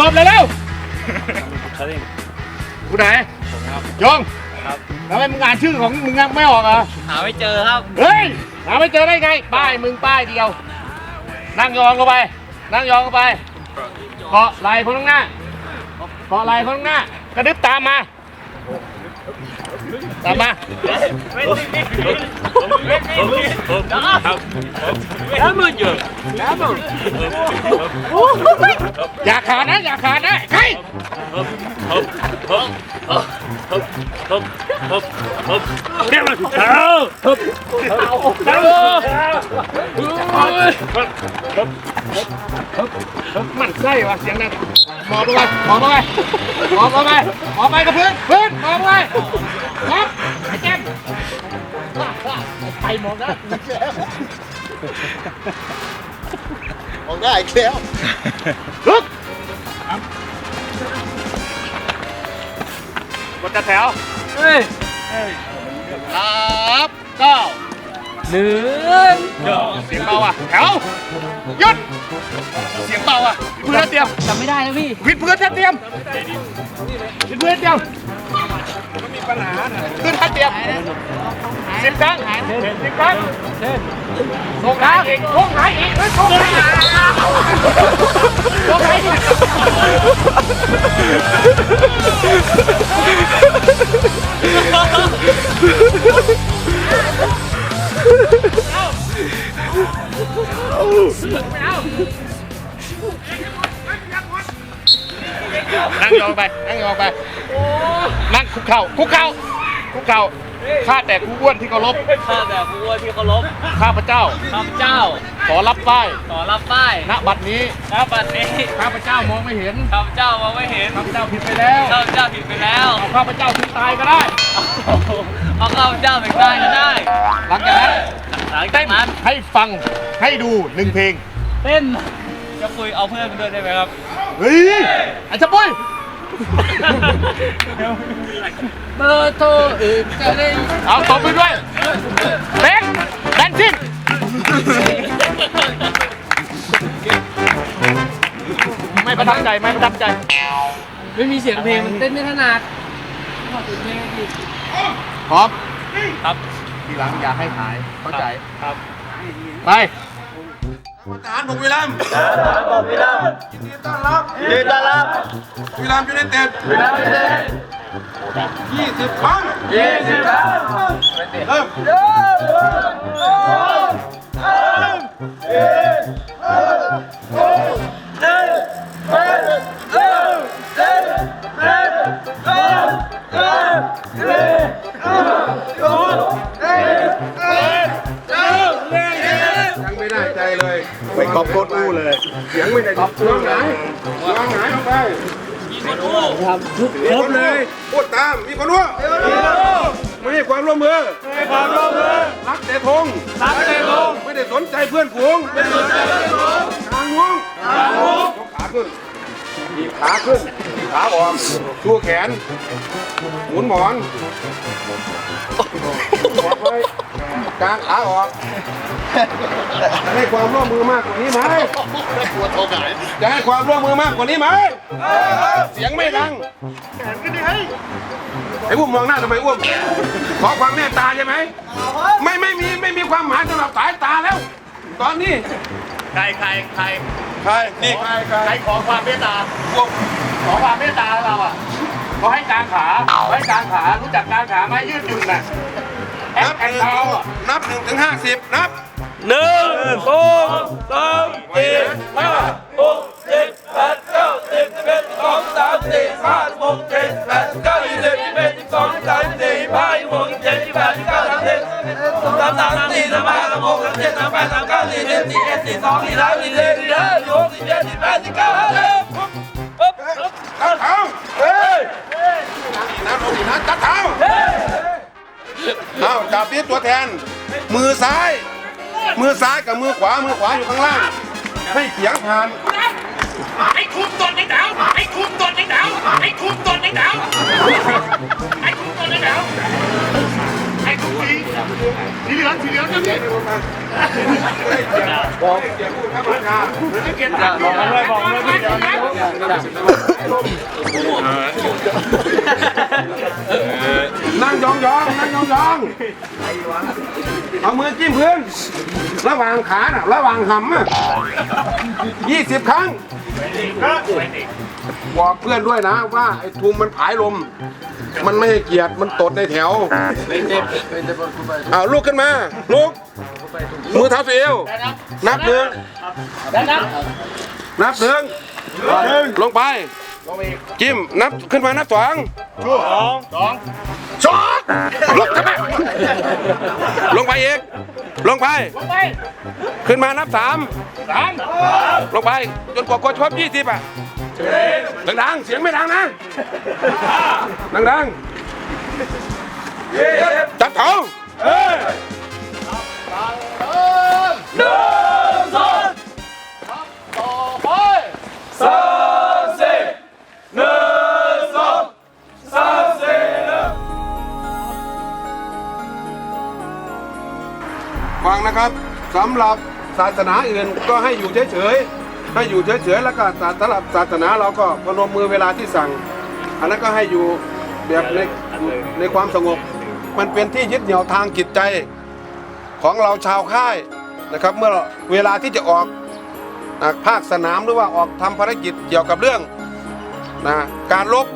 ตบเลยเร็วครับพี่กูไหนผมครับยงครับทำไมมึงอ่านชื่อของมึงไม่ออกเหรอหาไม่เจอครับ เฮ้ย หาไม่เจอได้ไง ป้ายมึงป้ายเดียว นั่งยองเข้าไป นั่งยองเข้าไป เกาะไหล่คนข้างหน้า เกาะไหล่คนข้างหน้า กระดึบตามมา ตามมาอย่าขาดนะอย่าขาดนะใคร มันไส้วะเสียงนั้นหมอบลงไปหมอบลงไปหมอบลงไปหมอบไปกับพื้นพื้นหมอบลงไปครับไอ้แจ้งไปหมอบนะออกได้อีกแล้วลุก กดจัดแถวเฮ้ยครับเก้าหนึ่งเสียงเบาอะแถวหยุดเสียงเบาอะวิดพื้นเตรียมจำไม่ได้แล้วพี่วิดพื้นเตรียมวิดพื้นเตรียมขึ้นท่าเตรียมสิบครั้งสิบครั้งส่งขาอีกส่งขาอีกเฮ้ยส่งขาอี นั่งยองไป นั่งยองไป นั่งคุกเข่า คุกเข่า คุกเข่า ข้าแต่กูอ้วนที่เคารพ ข้าแต่ผู้ว่าที่เคารพ ข้าพเจ้า ข้าพเจ้า ขอรับป้าย ขอรับป้าย ณ บัดนี้ ณ บัดนี้ ข้าพเจ้ามองไม่เห็น ข้าพเจ้ามองไม่เห็น ข้าพเจ้าผิดไปแล้ว ข้าพเจ้าผิดไปแล้วเอาข้าพเจ้าถึงตายก็ได้ เอาข้าพเจ้าไปได้ก็ได้ หลังจากนั้นหลังจาเต้กนนั้นให้ฟังให้ดูหนึ่งเพลง เต้นจะคุยเอาเพื่อนมาด้วยได้ไหมครับ เฮ้ยไอ้ชะปุ้ยเบอร์โทรอื่นก็ได้เอาตบไปด้วยเต้นแดนซิ่งไม่ประทับใจไม่ประทับใจ ไม่มีเสียงเพลงมันเต้นไม่ถนัดขอติดเพลงอีกพร้อมครับ ทีหลังอย่าให้หายเข้าใจครับ ไป ทหารบุกวิลามทหารบุกวิลามยินดีต้อนรับยินดีต้อนรับวิลามยูไนเต็ดวิลามยูไนเต็ดยี่สิบครั้งยี่สิบครั้งเริ่มยัง ไม่ได้ใจเลยไปกอบโคตรอู้เลยเสียงไม่ได้กอบวางไหนวางไหนลงไปมีคนอู้ครับครบเลยพูดตามมีคนอู้ไม่ให้ความร่วมมือไม่ให้ความร่วมมือรักแต่ธงรักแต่ธงไม่ได้สนใจเพื่อนฝูงไม่ได้สนใจเพื่อนฝูงทางงงทางงงยกขาขึ้น ดีบขาขึ้นดีบขาออกชูแขน หมุนหมอนกดไว้กางขาออก ให้ความร่วมมือมากกว่านี้ไหมจะให้ความร่วมมือมากกว่านี้ไหมเสียงไม่ดังไอ้อุ้มมองหน้าทำไมอุ้มขอความเมตตาใช่ไหมไม่ไม่มีไม่มีความหมายสำหรับสายตาแล้ว ตอนนี้ใครใครใคร ใครนี่ใครใครใครขอความเมตตาพวกขอความเมตตาเราอะเขาให้กางขาเขาให้กางขา รู้จักกางขาไหมยืดหยุ่นน่ะแอนัคบแอนหนึ่งด์ดาวอะ นับหนึ่งถึงห้าสิบนับ หนึ่งสองสามสี่ สามเจ็ดเก้าสี่สิบสี่เอ็ดสี่สองสี่สามสี่สี่สี่ห้าสี่หกสี่เจ็ดสี่แปดสี่เก้าห้าสิบปุ๊บปุ๊บตัดเท้าเฮ้ยน้ำลงอีกนะตัดเท้าเอาจับที่ตัวแทน มือซ้าย มือซ้ายกับมือขวา มือขวาอยู่ข้างล่าง ให้เสียงผ่านไอ้คุมตนในดาวไอ้คุมตนในดาวไอ้คุมตนในดาวไอ้คุมตนในดาว ไอ้สีสีเหลืองสีเหลืองจะมีบอกเสียงพูดข้าพเจ้าบอกกันด้วยบอกนด้วยนั่งยองยองนั่งยองยองเอามือจิ้มพื้นระหว่างขาน่ะระหว่างหำอะยี่สิบครั้งบอกเพื่อนด้วยนะว่าไอ้ทุมมันผายลม มันไม่ให้เกียรติมันตดในแถวเอาลุกขึ้นมาลุกมือเท้าสู่เอวนับหนึ่งนับหนึ่งลงไปจิ้มนับขึ้นมานับสองสองสองลุกขึ้นมาลงไปอีกลงไปไป ขึ้นมานับสามสามลงไป จนกว่ากดครบยี่สิบอะดังๆเสียงไม่ดังนะ ดังๆจับเท้าต่อไปสามสี่หนึ่งสองสามสี่หนึ่งฟังนะครับสำหรับศาสนาอื่นก็ให้อยู่เฉยๆให้อยู่เฉยๆแล้วก็ศาสำหรับศาสนาเราก็พนมมือเวลาที่สั่ง อันนั้นก็ให้อยู่ แบบในในความสงบ มันเป็นที่ยึดเหนี่ยวทางจิตใจของเราชาวค่ายนะครับ เมื่อเวลาที่จะออกภาคสนามหรือว่าออกทำภารกิจเกี่ยวกับเรื่องนะการลบ